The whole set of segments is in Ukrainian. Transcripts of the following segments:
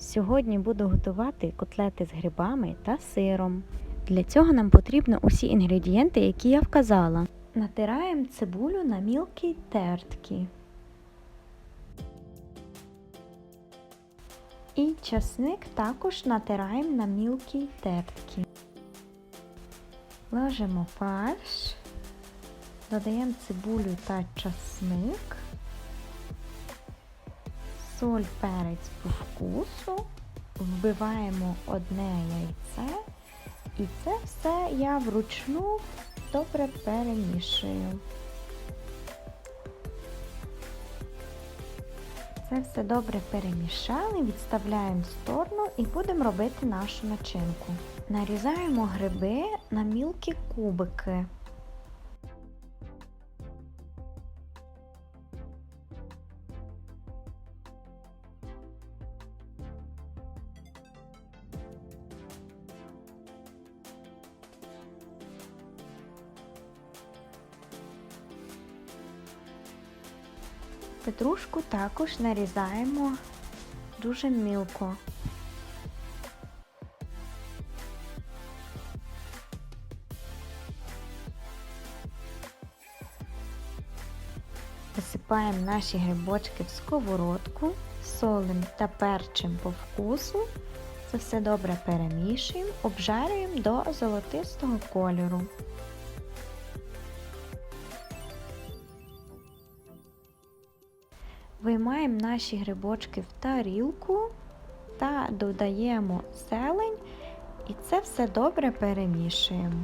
Сьогодні буду готувати котлети з грибами та сиром. Для цього нам потрібно усі інгредієнти, які я вказала. Натираємо цибулю на мілкі тертки. І часник також натираємо на мілкі тертки. Ложимо фарш, додаємо цибулю та часник, соль, перець по вкусу, вбиваємо одне яйце і це все я вручну добре перемішую. Це все добре перемішали, відставляємо в сторону і будемо робити нашу начинку. Нарізаємо гриби на мілкі кубики. Петрушку також нарізаємо дуже мілко. Висипаємо наші грибочки в сковородку, солим та перчим по вкусу. Це все добре перемішуємо, обжарюємо до золотистого кольору. Виймаємо наші грибочки в тарілку та додаємо зелень і це все добре перемішуємо.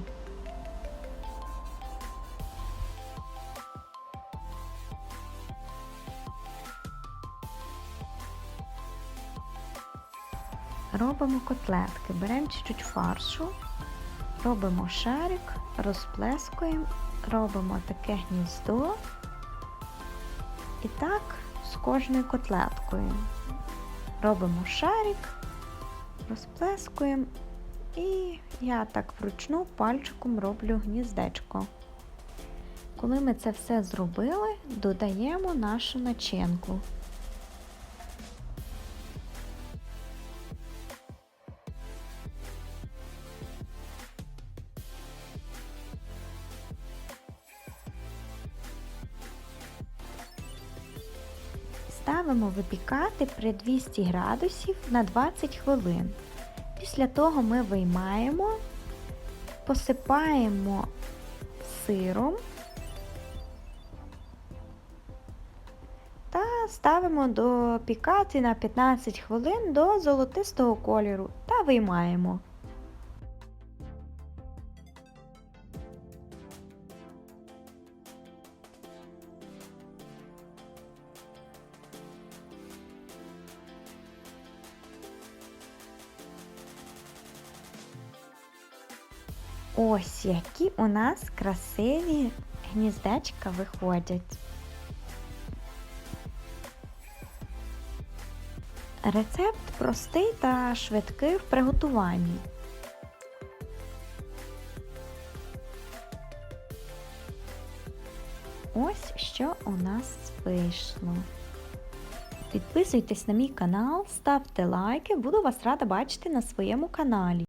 Робимо котлетки, беремо чуть-чуть фаршу, робимо шарик, розплескуємо, робимо таке гніздо. І так кожною котлеткою. Робимо шарик, розплескуємо і я так вручну пальчиком роблю гніздечко. Коли ми це все зробили, додаємо нашу начинку. Ставимо випікати при 200 градусів на 20 хвилин. Після того ми виймаємо, посипаємо сиром та ставимо допікати на 15 хвилин до золотистого кольору та виймаємо. Ось які у нас красиві гніздечка виходять. Рецепт простий та швидкий в приготуванні. Ось що у нас вийшло. Підписуйтесь на мій канал, ставте лайки, буду вас рада бачити на своєму каналі.